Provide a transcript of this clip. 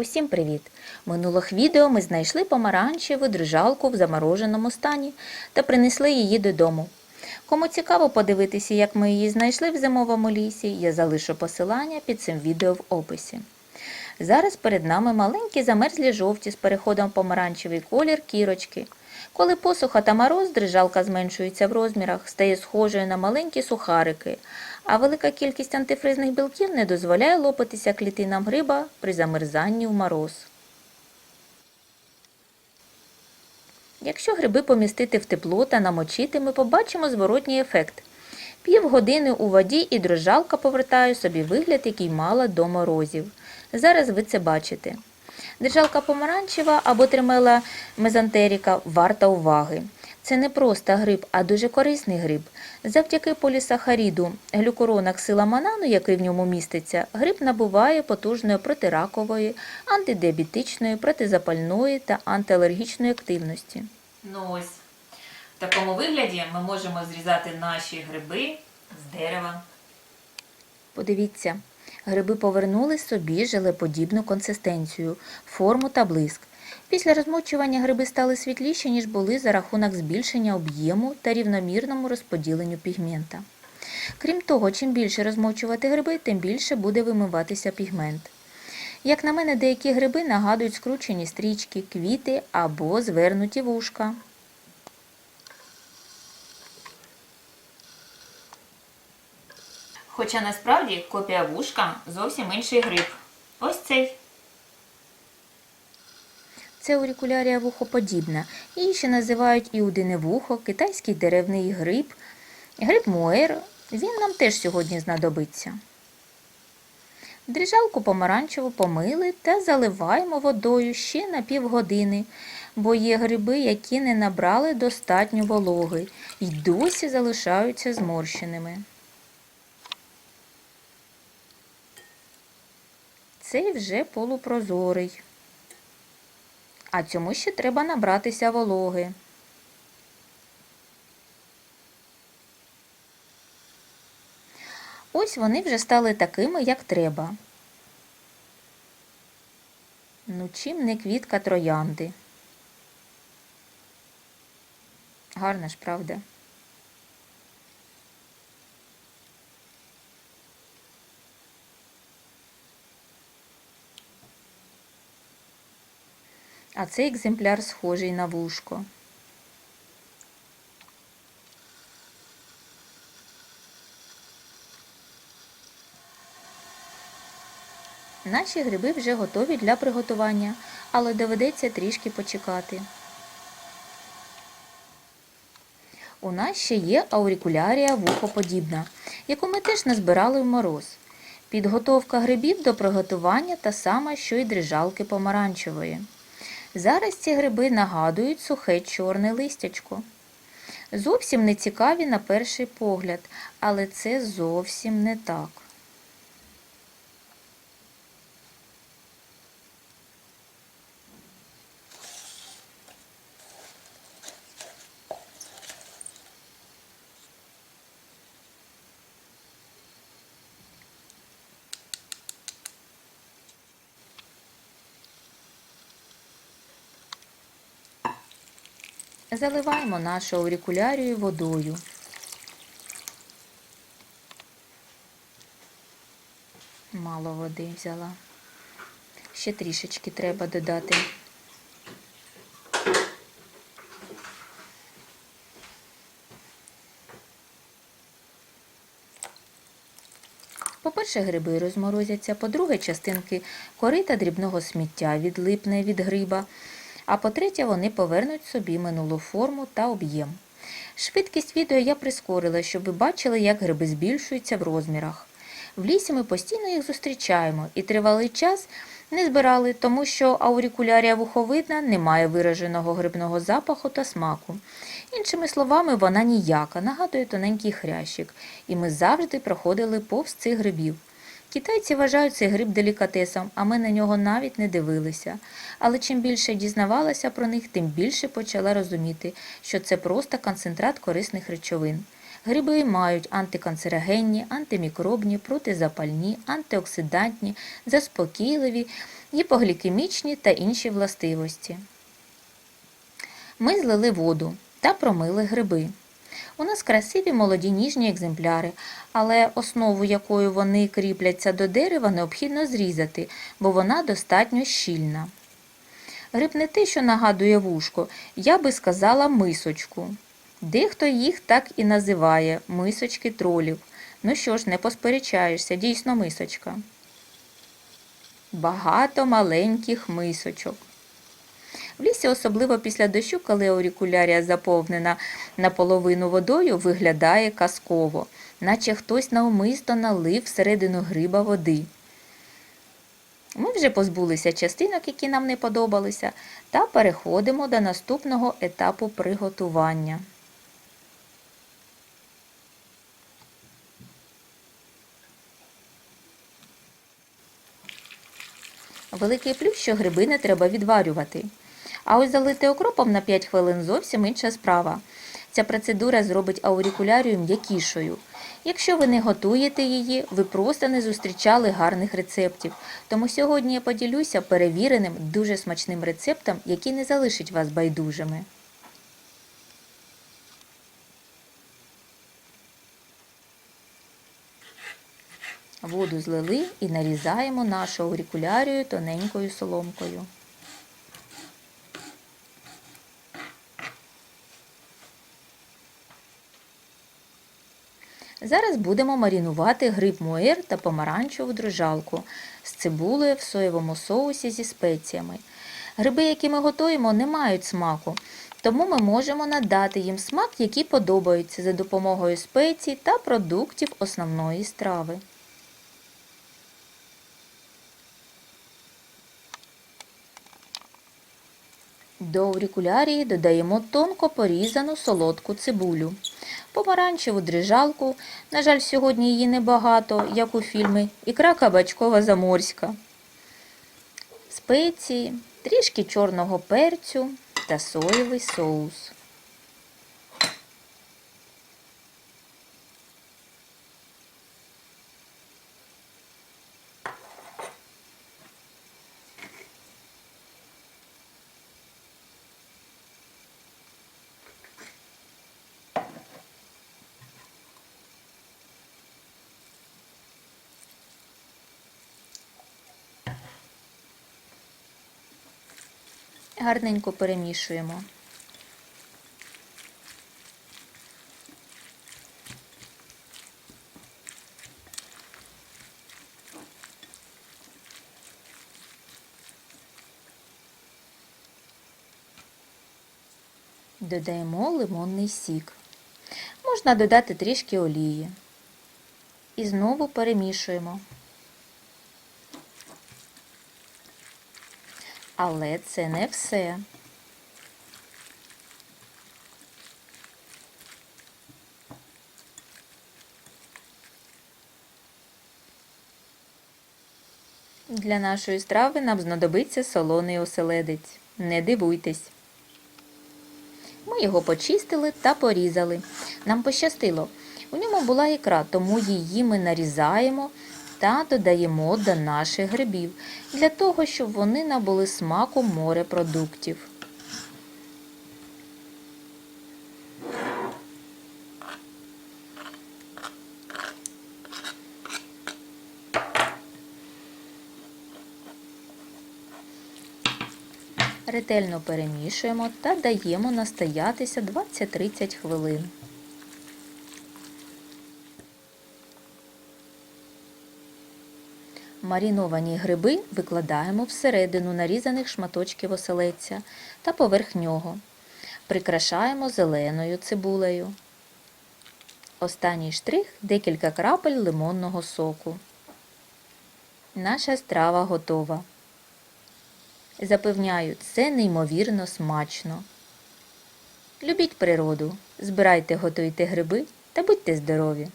Усім привіт! Минулих відео ми знайшли помаранчеву дрижалку в замороженому стані та принесли її додому. Кому цікаво подивитися, як ми її знайшли в зимовому лісі, я залишу посилання під цим відео в описі. Зараз перед нами маленькі замерзлі жовті з переходом помаранчевий колір кірочки. Коли посуха та мороз, дрижалка зменшується в розмірах, стає схожою на маленькі сухарики, а велика кількість антифризних білків не дозволяє лопатися клітинам гриба при замерзанні в мороз. Якщо гриби помістити в тепло та намочити, ми побачимо зворотній ефект. Півгодини у воді і дрожжалка повертає собі вигляд, який мала до морозів. Зараз ви це бачите. Держалка помаранчева або тримела мезантеріка варта уваги. Це не просто гриб, а дуже корисний гриб. Завдяки полісахаріду глюкорона ксиламанану, який в ньому міститься, гриб набуває потужної протиракової, антидіабетичної, протизапальної та антиалергічної активності. Ну ось, в такому вигляді ми можемо зрізати наші гриби з дерева. Подивіться, гриби повернули собі желеподібну консистенцію, форму та блиск. Після розмочування гриби стали світліші, ніж були за рахунок збільшення об'єму та рівномірному розподіленню пігмента. Крім того, чим більше розмочувати гриби, тим більше буде вимиватися пігмент. Як на мене, деякі гриби нагадують скручені стрічки, квіти або звернуті вушка. Хоча насправді копія вушка зовсім інший гриб. Ось цей. Це урікулярія вухоподібна. Її ще називають іудине вухо, китайський деревний гриб, гриб муер. Він нам теж сьогодні знадобиться. Дріжалку помаранчеву помили та заливаємо водою ще на півгодини, бо є гриби, які не набрали достатньо вологи і досі залишаються зморщеними. Цей вже полупрозорий. А цьому ще треба набратися вологи. Ось вони вже стали такими, як треба. Ну, чим не квітка троянди. Гарна ж, правда? А цей екземпляр схожий на вушко. Наші гриби вже готові для приготування, але доведеться трішки почекати. У нас ще є аурикулярія вухоподібна, яку ми теж назбирали в мороз. Підготовка грибів до приготування та сама, що й дрижалки помаранчевої. Зараз ці гриби нагадують сухе чорне листячко. Зовсім не цікаві на перший погляд, але це зовсім не так. Заливаємо нашу аурикулярію водою. Мало води взяла. Ще трішечки треба додати. По-перше, гриби розморозяться, по-друге, частинки кори та дрібного сміття відлипне від гриба, а по-третє, вони повернуть собі минулу форму та об'єм. Швидкість відео я прискорила, щоб ви бачили, як гриби збільшуються в розмірах. В лісі ми постійно їх зустрічаємо і тривалий час не збирали, тому що аурикулярія вуховидна не має вираженого грибного запаху та смаку. Іншими словами, вона ніяка, нагадує тоненький хрящик, і ми завжди проходили повз цих грибів. Китайці вважають цей гриб делікатесом, а ми на нього навіть не дивилися. Але чим більше дізнавалася про них, тим більше почала розуміти, що це просто концентрат корисних речовин. Гриби мають антиканцерогенні, антимікробні, протизапальні, антиоксидантні, заспокійливі, гіпоглікемічні та інші властивості. Ми злили воду та промили гриби. У нас красиві молоді ніжні екземпляри, але основу якою вони кріпляться до дерева, необхідно зрізати, бо вона достатньо щільна. Гриб не те, що нагадує вушко, я би сказала мисочку. Дехто їх так і називає мисочки тролів. Ну що ж, не посперечаєшся, дійсно мисочка. Багато маленьких мисочок. В лісі, особливо після дощу, коли аурикулярія заповнена наполовину водою, виглядає казково, наче хтось навмисно налив всередину гриба води. Ми вже позбулися частинок, які нам не подобалися, та переходимо до наступного етапу приготування. Великий плюс, що гриби не треба відварювати. А ось залити окропом на 5 хвилин зовсім інша справа. Ця процедура зробить аурикулярію м'якішою. Якщо ви не готуєте її, ви просто не зустрічали гарних рецептів. Тому сьогодні я поділюся перевіреним, дуже смачним рецептом, який не залишить вас байдужими. Воду злили і нарізаємо нашу аурикулярію тоненькою соломкою. Зараз будемо марінувати гриб муер та помаранчеву дрожжалку з цибулею в соєвому соусі зі спеціями. Гриби, які ми готуємо, не мають смаку, тому ми можемо надати їм смак, який подобається за допомогою спецій та продуктів основної страви. До аурикулярії додаємо тонко порізану солодку цибулю, помаранчеву дрижалку, на жаль, сьогодні її небагато, як у фільмі, ікра кабачкова заморська, спеції, трішки чорного перцю та соєвий соус. Гарненько перемішуємо. Додаємо лимонний сік. Можна додати трішки олії. І знову перемішуємо. Але це не все. Для нашої страви нам знадобиться солоний оселедець. Не дивуйтесь. Ми його почистили та порізали. Нам пощастило. У ньому була ікра, тому її ми нарізаємо та додаємо до наших грибів, для того, щоб вони набули смаку морепродуктів. Ретельно перемішуємо та даємо настоятися 20-30 хвилин. Маріновані гриби викладаємо всередину нарізаних шматочків оселедця та поверх нього. Прикрашаємо зеленою цибулею. Останній штрих декілька крапель лимонного соку. Наша страва готова. Запевняю, це неймовірно смачно. Любіть природу, збирайте, готуйте гриби та будьте здорові!